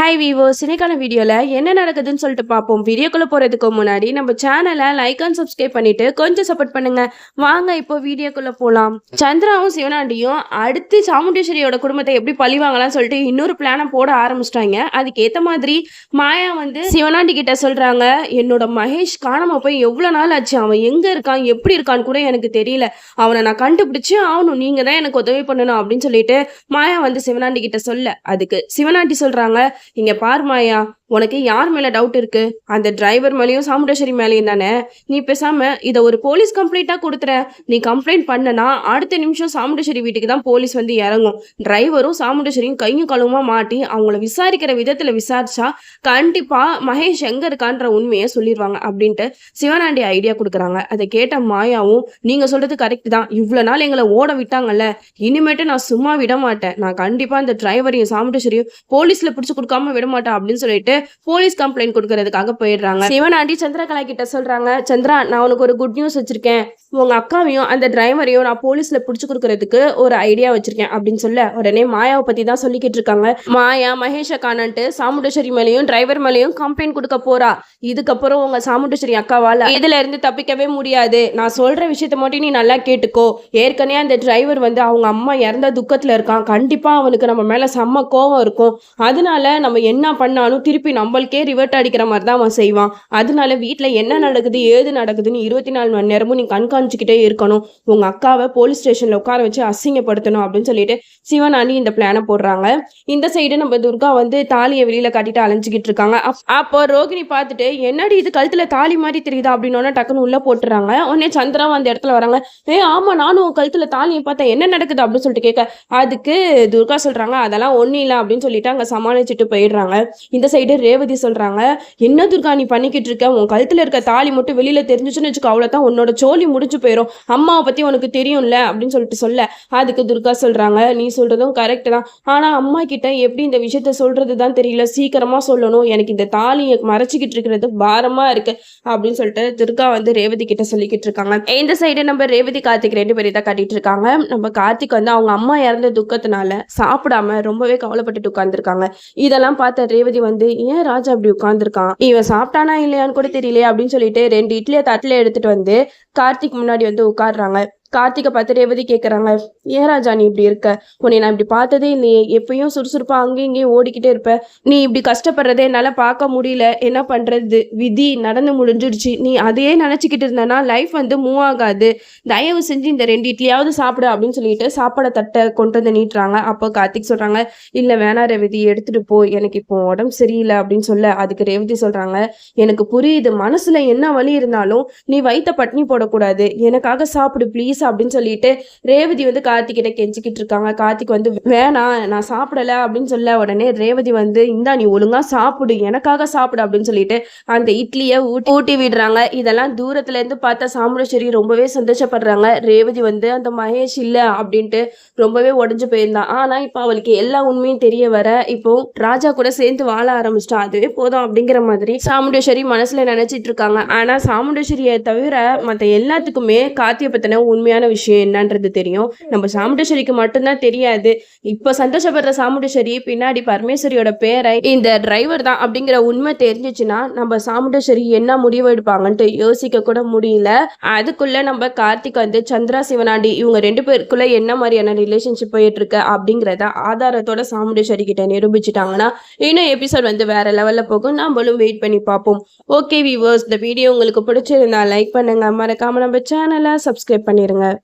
Hi Vivo இன்னைக்கான வீடியோவில் என்ன நடக்குதுன்னு சொல்லிட்டு பார்ப்போம். வீடியோக்குள்ளே போகிறதுக்கு முன்னாடி நம்ம சேனலை லைக் அண்ட் சப்ஸ்கிரைப் பண்ணிட்டு கொஞ்சம் சப்போர்ட் பண்ணுங்க. வாங்க இப்போ வீடியோக்குள்ளே போகலாம் சந்திராவும் சிவனாண்டியும் அடுத்து சாமுண்டேஸ்வரியோட குடும்பத்தை எப்படி பழிவாங்கலாம்னு சொல்லிட்டு இன்னொரு பிளானை போட ஆரம்பிச்சிட்டாங்க. அதுக்கேற்ற மாதிரி மாயா வந்து சிவனாண்டி கிட்ட சொல்கிறாங்க என்னோட மகேஷ் காணாமல் போய் எவ்வளோ நாள் ஆச்சு? அவன் எங்கே இருக்கான்? எப்படி இருக்கான்னு கூட எனக்கு தெரியல. அவனை நான் கண்டுபிடிச்சி ஆகணும். நீங்கள் தான் எனக்கு உதவி பண்ணணும். அப்படின்னு சொல்லிட்டு மாயா வந்து சிவனாண்டி கிட்ட சொல்ல. அதுக்கு சிவனாண்டி சொல்கிறாங்க இங்க பாருமாயா உனக்கு யார் மேல டவுட் இருக்கு? அந்த டிரைவர் மேலேயும் சாமுண்டேஸ்வரி மேலேயும் தானே? நீ பேசாம இதை ஒரு போலீஸ் கம்ப்ளைண்டா கொடுத்துற. நீ கம்ப்ளைண்ட் பண்ணனா அடுத்த நிமிஷம் சாமுண்டேஸ்வரி வீட்டுக்கு தான் போலீஸ் வந்து இறங்கும். டிரைவரும் சாமுண்டேஸ்வரியும் கையும் கழுவமாக மாட்டி அவங்கள விசாரிக்கிற விதத்துல விசாரிச்சா கண்டிப்பா மகேஷ் எங்க இருக்கான்ற உண்மையை சொல்லிடுவாங்க அப்படின்ட்டு சிவனாண்டி ஐடியா கொடுக்குறாங்க. அதை கேட்ட மாயாவும் நீங்க சொல்றது கரெக்ட் தான். இவ்வளவு நாள் எங்களை ஓட விட்டாங்கல்ல. இனிமேட்டு நான் சும்மா விட மாட்டேன். நான் கண்டிப்பா இந்த டிரைவரையும் சாமுண்டேஸ்வரியும் போலீஸ்ல பிடிச்சு கொடுக்காம விட மாட்டேன் அப்படின்னு சொல்லிட்டு போலீஸ் கம்ப்ளைண்ட் கொடுக்கறதுக்காக போயிடுறாங்க. சிவன் ஆண்டி சந்திரகலா கிட்ட சொல்றாங்க சந்திரா நான் உனக்கு ஒரு குட் நியூஸ் வச்சிருக்கேன். உங்க அக்காவையும் அந்த டிரைவரையும் நான் போலீஸ்ல புடிச்சு கொடுக்கறதுக்கு ஒரு ஐடியா வச்சிருக்கேன் அப்படின்னு சொல்ல உடனே மாயாவை பத்தி தான் சொல்லிக்கிட்டு இருக்காங்க. மாயா மகேஷ காணன்ட்டு சாமுண்டேஸ்வரி மேலேயும் டிரைவர் மேலேயும் கம்ப்ளைண்ட் கொடுக்க போறா. இதுக்கப்புறம் உங்க சாமுண்டேஸ்வரி அக்காவால இதுல இருந்து தப்பிக்கவே முடியாது. நான் சொல்ற விஷயத்த மட்டும் நீ நல்லா கேட்டுக்கோ. ஏற்கனவே அந்த டிரைவர் வந்து அவங்க அம்மா இறந்த துக்கத்துல இருக்கான். கண்டிப்பா அவனுக்கு நம்ம மேல செம்ம கோவம் இருக்கும். அதனால நம்ம என்ன பண்ணாலும் திருப்பி நம்மளுக்கே ரிவர்ட் அடிக்கிற மாதிரி தான் அவன் செய்வான். அதனால வீட்டில் என்ன நடக்குது ஏது நடக்குதுன்னு இருபத்தி நாலு மணி நேரமும் நீ கண்காணிச்சுக்கிட்டே இருக்கணும். உங்க அக்காவை போலீஸ் ஸ்டேஷன்ல உட்கார வச்சு அசிங்கப்படுத்தணும் அப்படின்னு சொல்லிட்டு சிவனாண்டி இந்த பிளானை போடுறாங்க. இந்த சைடு நம்ம துர்கா வந்து தாலியை வெளியில கட்டிட்டு அலைஞ்சிக்கிட்டு இருக்காங்க. அப்போ ரோகிணி பார்த்துட்டு என்னடி இது கழுத்துல தாலி மாதிரி தெரியுதா? அப்படின்னு டக்குன்னு உள்ள போட்டுறாங்க. உடனே சந்திராவும் அந்த இடத்துல வராங்க. ஏ ஆமா நானும் உன் கழுத்துல தாலியை பார்த்தேன். என்ன நடக்குது? அப்படின்னு சொல்லிட்டு கேட்க அதுக்கு துர்கா சொல்றாங்க அதெல்லாம் ஒன்றும் இல்லை அப்படின்னு சொல்லிட்டு அங்கே சமாளிச்சுட்டு போயிடுறாங்க. இந்த சைடு ரேவதி சொல்றாங்க என்ன துர்கா நீ பண்ணிக்கிட்டு இருக்க? உன் கழுத்துல இருக்க தாலி மட்டும் வெளியில தெரிஞ்சுச்சுன்னு வச்சுக்கோ அவ்வளோதான் உன்னோட சோழி முடிஞ்சு போயிடும் அம்மாவை பத்தி உனக்கு தெரியும்ல? அப்படின்னு சொல்லிட்டு சொல்ல. அதுக்கு துர்கா சொல்றாங்க நீ சொல்றதும் கரெக்ட் தான். ஆனா அம்மா கிட்ட எப்படி இந்த விஷயத்த சொல்கிறது தான் தெரியல. சீக்கிரமா சொல்லணும். எனக்கு இந்த தாலியை மறைச்சிக்கிட்டு இருக்கிறது பாரமா இருக்கு. அப்படின்னு சொல்லிட்டு துர்கா வந்து ரேவதி கிட்ட சொல்லிக்கிட்டு இருக்காங்க. இந்த சைடு நம்ம ரேவதி கார்த்திக் ரெண்டு பேரும் தான் கட்டிட்டு இருக்காங்க. நம்ம கார்த்திக் வந்து அவங்க அம்மா இறந்த துக்கத்தினால சாப்பிடாம ரொம்பவே கவலைப்பட்டுட்டு உட்காந்துருக்காங்க இதெல்லாம் பார்த்த ரேவதி வந்து ஏன் ராஜா அப்படி உட்காந்துருக்கான் இவன் சாப்பிட்டானா இல்லையான்னு கூட தெரியலையே அப்படின்னு சொல்லிட்டு ரெண்டு இட்லியை தட்டில் எடுத்துட்டு வந்து கார்த்திக் முன்னாடி வந்து உட்காடுறாங்க கார்த்திகை பார்த்து ரேவதி கேட்குறாங்க ஏன் ராஜா நீ இப்படி இருக்க. உன்னை நான் இப்படி பார்த்ததே இல்லையே. எப்பயும் சுறுசுறுப்பாக அங்கேயும் இங்கேயும் ஓடிக்கிட்டே இருப்ப. நீ இப்படி கஷ்டப்படுறதே என்னால் பார்க்க முடியல. என்ன பண்ணுறது விதி நடந்து முடிஞ்சிடுச்சு. நீ அதையே நினச்சிக்கிட்டு இருந்தனா லைஃப் வந்து மூவ் ஆகாது. தயவு செஞ்சு இந்த ரெண்டு இட்லியாவது சாப்பிடு அப்படின்னு சொல்லிட்டு சாப்பாடை தட்டை கொண்டு வந்து நீட்டுறாங்க. அப்போ கார்த்திக் சொல்கிறாங்க இல்லை வேணா ரேவதி எடுத்துகிட்டு போ. எனக்கு இப்போ உடம்பு சரியில்லை அப்படின்னு சொல்ல அதுக்கு ரேவதி சொல்கிறாங்க எனக்கு புரியுது. மனசில் என்ன வலி இருந்தாலும் நீ வயிற்ற பட்னி போடக்கூடாது. எனக்காக சாப்பிடு ப்ளீஸ் அப்படின்னு சொல்லிட்டு ரேவதி வந்து கார்த்திகிட்ட கெஞ்சிக்கிட்டு இருக்காங்க. கார்த்திக் வந்து வேணாம் நான் சாப்பிடல அப்படின்னு சொல்ல உடனே ரேவதி வந்து இந்தா நீ ஒழுங்கா சாப்பிடு எனக்காக சாப்பிடு அப்படின்னு சொல்லிட்டு அந்த இட்லியை ஊட்டி ஊட்டி விடுறாங்க. இதெல்லாம் தூரத்துல இருந்து பார்த்தா சாமுண்டேஸ்வரி ரொம்பவே சந்தோஷப்படுறாங்க. ரேவதி வந்து அந்த மகேஷ் இல்ல அப்படின்ட்டு ரொம்பவே உடஞ்சு போயிருந்தான் ஆனா இப்போ அவளுக்கு எல்லா உண்மையும் தெரிய வர இப்போ ராஜா கூட சேர்ந்து வாழ ஆரம்பிச்சிட்டான் அதுவே போதும் அப்படிங்கிற மாதிரி சாமுண்டேஸ்வரி மனசுல நினைச்சிட்டு இருக்காங்க. ஆனா சாமுண்டேஸ்வரியை தவிர மற்ற எல்லாத்துக்குமே கார்த்தியை பத்தின உண்மை உண்மையான விஷயம் என்னன்றது தெரியும். நம்ம சாமுண்டேஸ்வரிக்கு மட்டும்தான் தெரியாது. இப்போ சந்தோஷப்படுற சாமுண்டேஸ்வரி பின்னாடி பரமேஸ்வரியோட பேரை இந்த டிரைவர் தான் அப்படிங்கிற உண்மை தெரிஞ்சிச்சுன்னா நம்ம சாமுண்டேஸ்வரி என்ன முடிவு எடுப்பாங்கன்ட்டு யோசிக்க கூட முடியல. அதுக்குள்ள நம்ம கார்த்திக் வந்து சந்திரா சிவனாண்டி இவங்க ரெண்டு பேருக்குள்ள என்ன மாதிரியான ரிலேஷன்ஷிப் போயிட்டு இருக்கு அப்படிங்கிறத ஆதாரத்தோட சாமுண்டேஸ்வரி கிட்ட நிரூபிச்சிட்டாங்கன்னா இன்னும் எபிசோட் வந்து வேற லெவல்ல போகும். நம்மளும் வெயிட் பண்ணி பார்ப்போம். ஓகே வியூவர்ஸ் இந்த வீடியோ உங்களுக்கு பிடிச்சிருந்தா லைக் பண்ணுங்க. மறக்காம நம்ம சேனலை சப்ஸ்கிரைப் பண்ணிருங்க. பண்ணுங்கள்